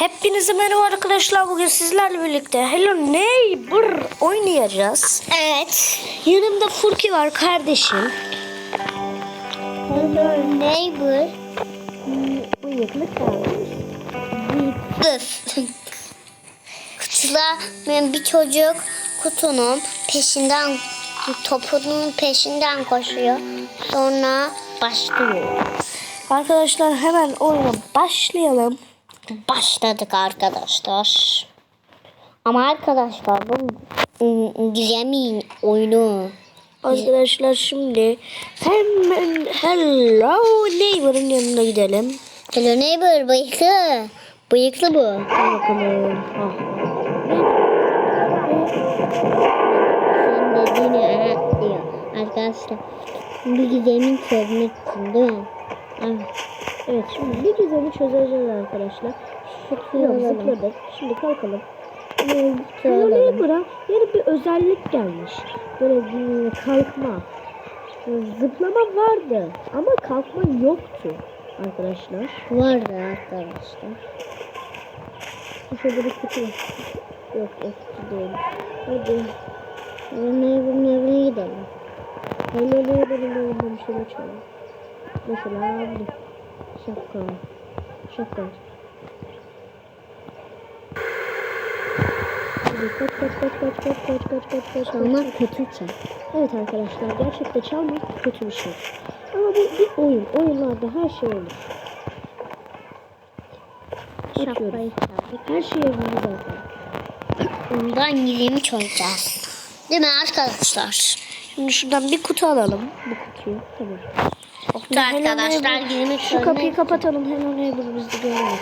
Hepinize merhaba arkadaşlar. Bugün sizlerle birlikte Hello Neighbor oynayacağız. Evet. Yanımda Furki var kardeşim. Hello neighbor. Bıyıklı kalmış. Dur. Kutuda ben bir çocuk kutunun peşinden topunun peşinden koşuyor. Sonra başlıyor. Arkadaşlar hemen oyuna başlayalım. Başladık arkadaşlar. Ama arkadaşlar bu Gizem'in oyunu. Arkadaşlar şimdi hemen Hello Neighbor'ın yanına gidelim. Hello neighbor bıyıklı. Bıyıklı bu. Hadi bakalım. Ah. Senin dediğini evet diyor. Arkadaşlar bir gizemin çözmek için değil mi? Evet. Evet şimdi bir gizemi çözeceğiz arkadaşlar. Şuraya zıpladık. Şimdi kalkalım. Ee, Hello alalım. Neighbor'a yeni bir özellik gelmiş. Böyle bir kalkma. Böyle Zıplama vardı ama kalkma yoktu arkadaşlar. Vardı arkadaşlar. Şurada bir kutu. Yok kutu değil. Hadi. Hello neighbor'ın evine gidelim. Neighbor'ın yanında bir şeyler çalalım. Mesela bu. Şapka. Şapka. Kaç kaç kaç kaç kaç kaç kaç kaç kaç Çalmak kötü çal. Evet arkadaşlar gerçekten çalmak kötü bir şey. Ama bu bir oyun. Oyunlarda her şey olur. Şapkayı. Her şey evinde zaten. Ondan gizemi çözeceğiz. Değil mi arkadaşlar? Şimdi şuradan bir kutu alalım. Bu kutuyu. Tamam. Yoksa arkadaşlar Hello gizemi Şu kapıyı kapatalım. Hello Neighbor bizi görmesin.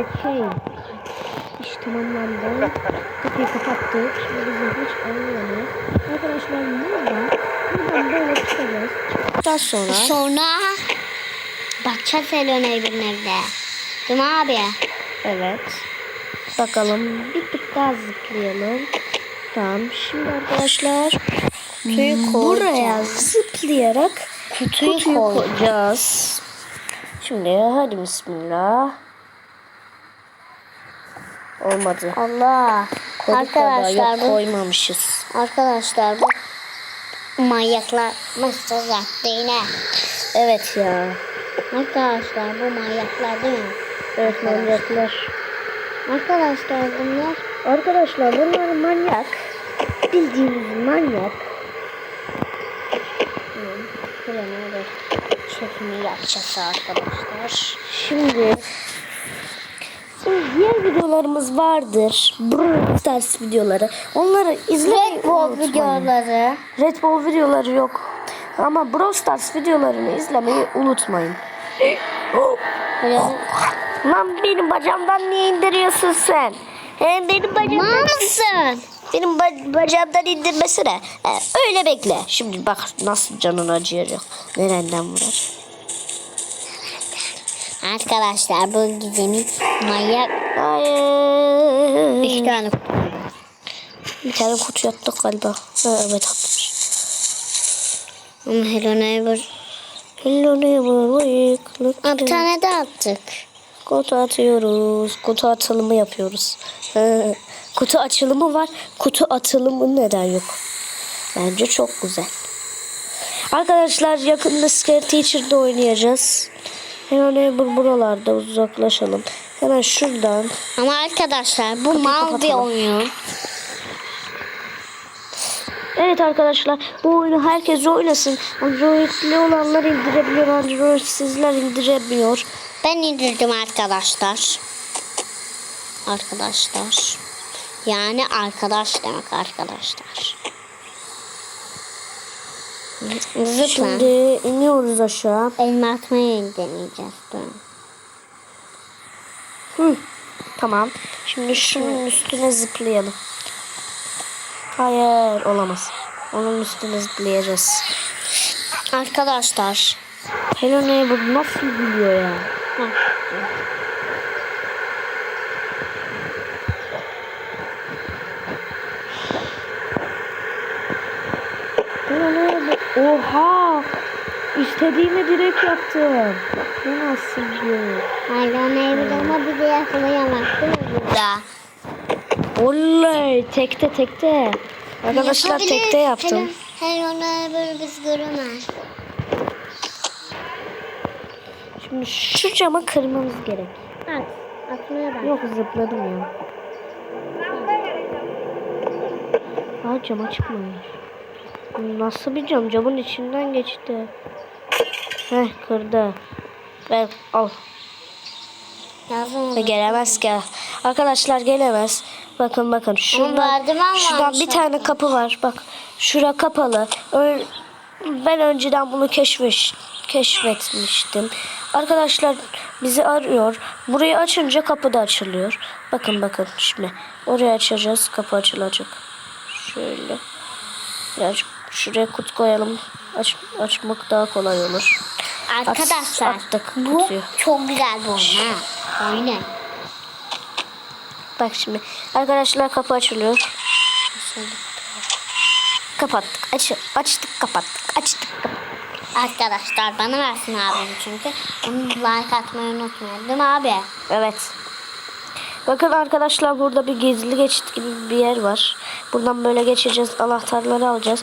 Okey. İş tamamlandı. Kapıyı kapattık. Şimdi bizim hiç olmuyor. Arkadaşlar burada buradan böyle çıkacağız. Daha sonra Sonra bakacağız Hello neighbor'ın evde. Değil mi abi? evet. Bakalım bir tık daha zıplayalım. Tamam. Şimdi arkadaşlar Kutuyu buraya zıplayarak Kutuyu, kutuyu koy. koyacağız. Şimdi hadi bismillah. Olmadı. Allah. Koyduk Arkadaşlar yok koymamışız. Arkadaşlar bu manyaklar mesaj attı yine. Evet ya. Arkadaşlar bu manyaklar değil mi? Evet manyaklar. Arkadaşlar bunlar Arkadaşlar bunlar manyak. Bildiğimiz manyak. Kremi de çekimi yapacağız arkadaşlar. Şimdi Şimdi diğer videolarımız vardır. Brawl Stars videoları. Onları izlemeyi Red Bull videoları. Red Bull videoları yok. Ama Brawl Stars videolarını izlemeyi unutmayın. Lan benim bacağımdan niye indiriyorsun sen? Hem benim bacağımdan, mısın? benim ba- bacağımdan indirmesine. He, öyle bekle. Şimdi bak nasıl canın acıyacak. Nereden vurar? Arkadaşlar bu gizemi manyak Hayır. üç tane kutu. Bir tane kutu attık galiba. Ha, evet atmış. Ama Hello Neighbor. Hello neighbor, bıyıklık. Bir tane de attık. Kutu atıyoruz. Kutu atılımı yapıyoruz. Kutu açılımı var. Kutu atılımı neden yok? Bence çok güzel. Arkadaşlar yakında Scare Teacher'da oynayacağız. Hello neighbor buralarda uzaklaşalım. Hemen şuradan. Ama arkadaşlar bu mal bir oyun. Evet arkadaşlar bu oyunu herkes oynasın. Android'li olanlar indirebiliyor. Android'sizler indiremiyor. Ben indirdim arkadaşlar. Arkadaşlar. Yani arkadaş demek arkadaşlar. Zıpla. Şimdi iniyoruz aşağı. Elma atmayı deneyeceğiz. Dur. Hı, tamam. Şimdi şunun üstüne zıplayalım. Hayır olamaz. Onun üstüne zıplayacağız. Arkadaşlar. Hello neighbor nasıl gülüyor ya? Heh. Oha! İstediğimi direkt yaptım. Bu nasıl bir? Hello Neighbor ama bizi yakalayamaz değil mi burada? Oley! Tekte tekte. Arkadaşlar tekte yaptım. Hello, hello Neighbor biz göremez. Şimdi şu cama kırmamız gerek. At. Atmaya bak. Yok zıpladım ya. Aa cama çıkmıyor. Nasıl bir cam? Camın içinden geçti. Heh kırdı. Ver al. Ve gelemez ki. Arkadaşlar gelemez. Bakın bakın. Şuradan, şuradan bir tane kapı var. Bak şura kapalı. Ö- Ben önceden bunu keşfeş, keşfetmiştim. Arkadaşlar bizi arıyor. Burayı açınca kapı da açılıyor. Bakın bakın şimdi. Orayı açacağız. Kapı açılacak. Şöyle. Birazcık şuraya kut koyalım. Aç, açmak daha kolay olur. Arkadaşlar attık bu kutuyu. çok güzel bir oyun ha. Oyna. Bak şimdi. Arkadaşlar kapı açılıyor. Kapattık. Aç, açtık kapattık. Açtık kapattık. Arkadaşlar bana versin abim çünkü. Onu like atmayı unutmayın değil mi abi? Evet. Bakın arkadaşlar burada bir gizli geçit gibi bir yer var. Buradan böyle geçeceğiz. Anahtarları alacağız.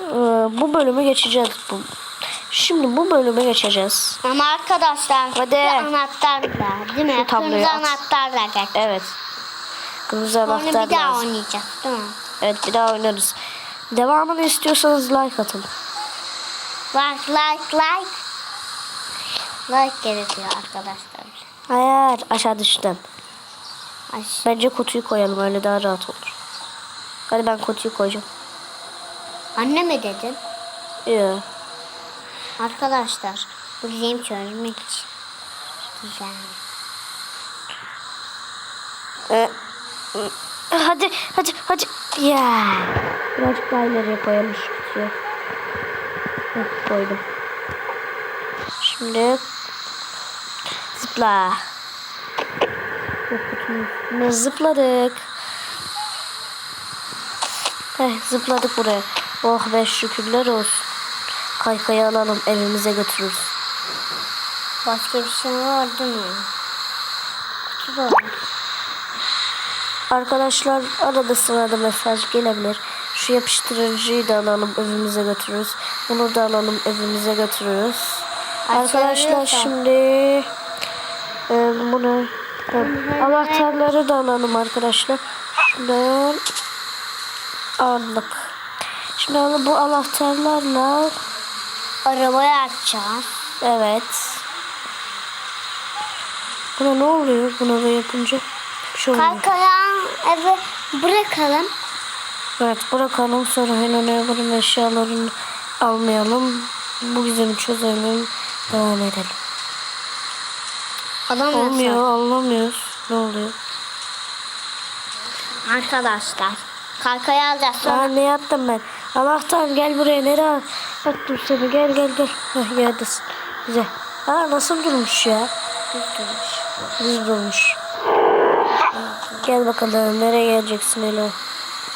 Ee, bu bölümü geçeceğiz. Bu. Şimdi bu bölümü geçeceğiz. Ama arkadaşlar Hadi. bir anahtar da değil mi? Kırmızı at. anahtar da geç. Evet. Kırmızı Onu anahtar bir daha oynayacağız değil mi? Evet bir daha oynarız. Devamını istiyorsanız like atın. Like like like. Like gerekiyor arkadaşlar. Hayır aşağı düştüm. Ay, Bence kutuyu koyalım öyle daha rahat olur. Hadi ben kutuyu koyacağım. anne mi dedin? Yok. Arkadaşlar bu gizemi çözmek için. Güzel. Ee, hadi hadi hadi. Ya. Birazcık daha ileriye koyalım şu kutuyu. Heh, koydum. Şimdi zıpla. Bu kutunun üstüne zıpladık. Heh, zıpladık buraya. Oh be şükürler olsun. Kaykayı alalım evimize götürürüz. Başka bir şey var değil mi? Kutu da var. Arkadaşlar arada sırada mesaj gelebilir. Şu yapıştırıcıyı da alalım evimize götürürüz. Bunu da alalım evimize götürürüz. Arkadaşlar şimdi e, bunu anahtarları da alalım arkadaşlar. Şuradan aldık. Şimdi al- bu anahtarlarla Arabayı açacağız. evet. Buna ne oluyor? Buna da yapınca şey. Kalkaya eve bırakalım. Evet bırakalım sonra Hello Neighbor'ın eşyalarını almayalım. Bu gizemi çözelim. Devam edelim. Alamıyorsak. Olmuyor anlamıyoruz. Ne oluyor? Arkadaşlar. Kalkaya alacağız sonra. Aa ne yaptım ben? Anahtar gel buraya nereye attım seni gel gel gel. Heh yerdesin. Güzel. Aa nasıl durmuş ya? Düz durmuş. Gel bakalım nereye geleceksin Hello?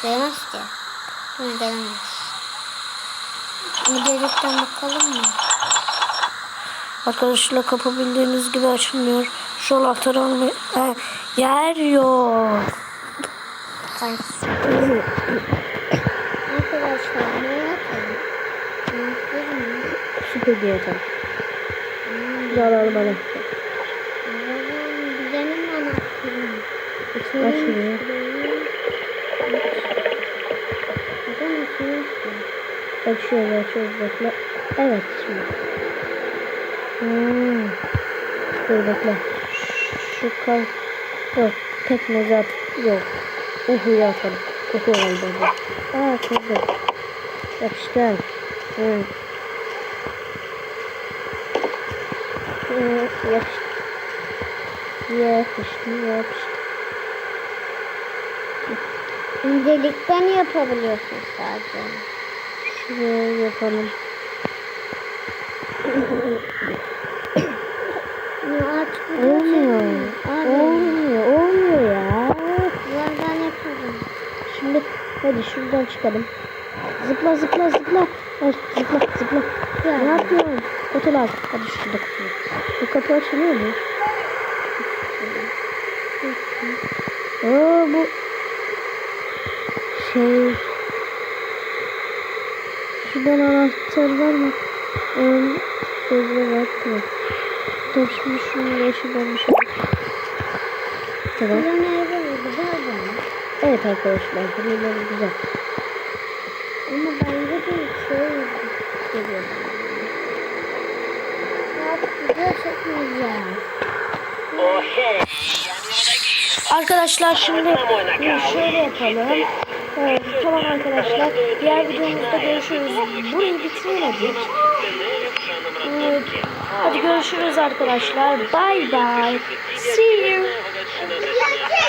Gelemez ki. Hı, gelemez. Delikten bakalım mı? Arkadaşlar kapı bildiğiniz gibi açılmıyor. Şu anahtarı almaya... Ha, yer yok. Arkadaşlar ne yapalım? Süper diye atalım. Bir alalım alalım. Allah'ım güzelim anahtarım. Açmıyor. Bakın içine işte. Açıyoruz açıyoruz bekle. Evet şimdi. Hmm. Dur bekle. Şu kal... Yok. Pekmezi at. Yok. Uhu'yu atalım. Uhu oldu bu. Aa kızım. Yapıştır. Hı. Hı, yapıştı. Yapıştı yapıştı. İncelikten yapabiliyorsun sadece. Şuraya yapalım. Ya aç Olmuyor. Abi. Olmuyor. Olmuyor ya. Birazdan yapalım. Şimdi hadi şuradan çıkalım. Zıpla zıpla zıpla. Hayır zıpla zıpla. Ne yapıyorsun? Kutular. Hadi şurada kutular. Bu kapı açılıyor mu? Aa bu şey şuradan anahtar var mı? Ön gözle var mı? Dur şimdi şunu şuradan bir şey. Tamam. Evet arkadaşlar bunlar güzel. Ama bence de şey geliyor. Arkadaşlar şimdi şöyle yapalım. Evet, tamam arkadaşlar. Diğer videomuzda görüşürüz. Burayı bitiremedik. Evet, hadi görüşürüz arkadaşlar. See you.